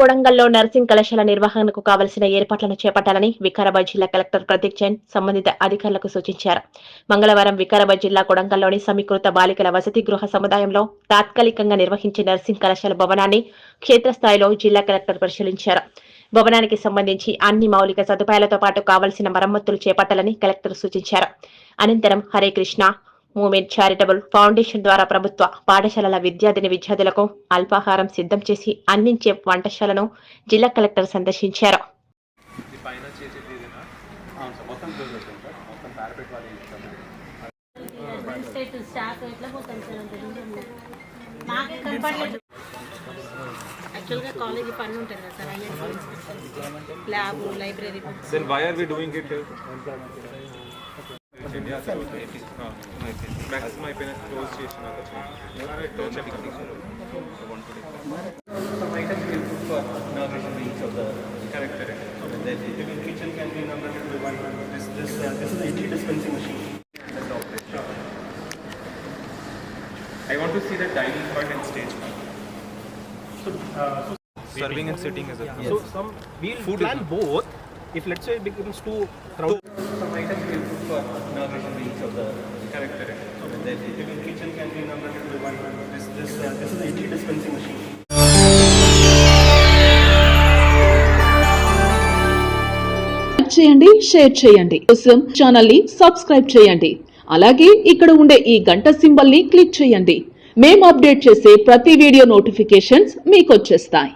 కొడంగల్లో నర్సింగ్ కళాశాల నిర్వహణకు కావలసిన ఏర్పాట్లను చేపట్టాలని వికారాబాద్ జిల్లా కలెక్టర్ ప్రతీక్ జైన్ సంబంధిత అధికారులకు సూచించారు. మంగళవారం వికారాబాద్ జిల్లా కొడంగల్లోని సమీకృత బాలికల వసతి గృహ సముదాయంలో తాత్కాలికంగా నిర్వహించే నర్సింగ్ కళాశాల భవనాన్ని క్షేత్రస్థాయిలో జిల్లా కలెక్టర్ పరిశీలించారు. భవనానికి సంబంధించి అన్ని మౌలిక సదుపాయాలతో పాటు కావలసిన మరమ్మతులు చేపట్టాలని కలెక్టర్ సూచించారు. అనంతరం Hare Krishna movement charitable foundation ద్వారా ప్రభుత్వ పాఠశాలల విద్యార్థిని విద్యార్థులకు అల్పాహారం సిద్ధం చేసి అందించే వంటశాలను జిల్లా కలెక్టర్ సందర్శించారు. యాక్చువల్గా కాలేజీ పని ఉంటుంది కదా sir lab library books then why are we doing it maximum అయిపోయిన క్లోజ్ చేసినాక Some items we put for inauguration each of the correct correct then even kitchen can be inaugurated with one. This this uh, this is the idli dispensing machine. I want to see the dining part and stage So, uh, so, serving and sitting is so some we'll Food plan both. If let's say it becomes too crowded. Some items we for inauguration each of the correct correct The even kitchen can be inaugurated with one. This this uh, this is the idli dispensing machine. చేయండి share చేయండి కోసం ఛానల్ని subscribe చేయండి అలాగే ఇక్కడ ఉండే ఈ గంట సింబల్ని క్లిక్ చేయండి మేము అప్డేట్ చేసే ప్రతి వీడియో నోటిఫికేషన్స్ మీకు వచ్చేస్తాయి